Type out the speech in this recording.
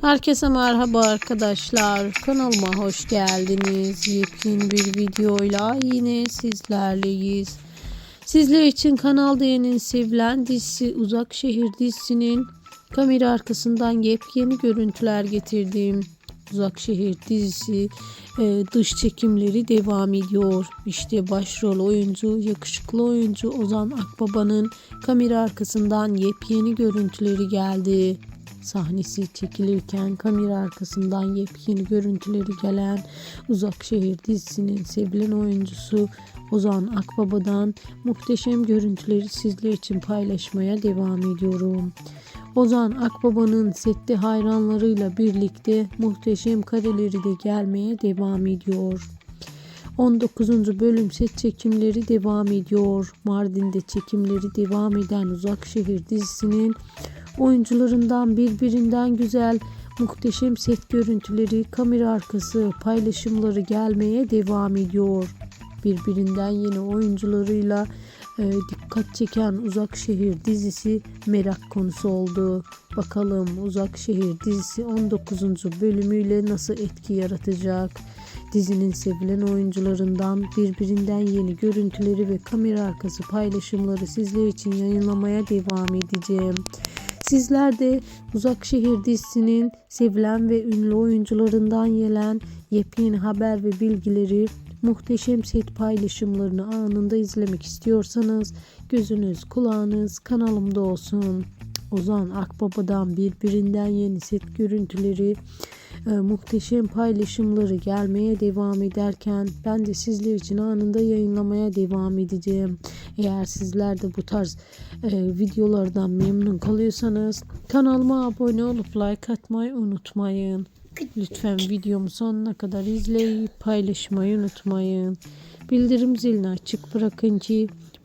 Herkese merhaba arkadaşlar. Kanalıma hoş geldiniz. Yepyeni bir videoyla yine sizlerleyiz. Sizler için Kanal D'nin sevilen dizisi Uzak Şehir dizisinin kamera arkasından yepyeni görüntüler getirdiğim Uzak Şehir dizisi e, dış çekimleri devam ediyor. İşte başrol oyuncu, yakışıklı oyuncu Ozan Akbaba'nın kamera arkasından yepyeni görüntüleri geldi sahnesi çekilirken kamera arkasından yepyeni görüntüleri gelen Uzak Şehir dizisinin sevilen oyuncusu Ozan Akbaba'dan muhteşem görüntüleri sizler için paylaşmaya devam ediyorum. Ozan Akbaba'nın sette hayranlarıyla birlikte muhteşem kareleri de gelmeye devam ediyor. 19. bölüm set çekimleri devam ediyor. Mardin'de çekimleri devam eden Uzak Şehir dizisinin oyuncularından birbirinden güzel muhteşem set görüntüleri, kamera arkası paylaşımları gelmeye devam ediyor. Birbirinden yeni oyuncularıyla e, dikkat çeken Uzak Şehir dizisi merak konusu oldu. Bakalım Uzak Şehir dizisi 19. bölümüyle nasıl etki yaratacak? Dizinin sevilen oyuncularından birbirinden yeni görüntüleri ve kamera arkası paylaşımları sizler için yayınlamaya devam edeceğim. Sizler de Uzak Şehir dizisinin sevilen ve ünlü oyuncularından gelen yepyeni haber ve bilgileri muhteşem set paylaşımlarını anında izlemek istiyorsanız gözünüz kulağınız kanalımda olsun. Ozan Akbaba'dan birbirinden yeni set görüntüleri e, muhteşem paylaşımları gelmeye devam ederken ben de sizler için anında yayınlamaya devam edeceğim. Eğer sizler de bu tarz e, videolardan memnun kalıyorsanız kanalıma abone olup like atmayı unutmayın. Lütfen videomu sonuna kadar izleyip paylaşmayı unutmayın. Bildirim zilini açık bırakın ki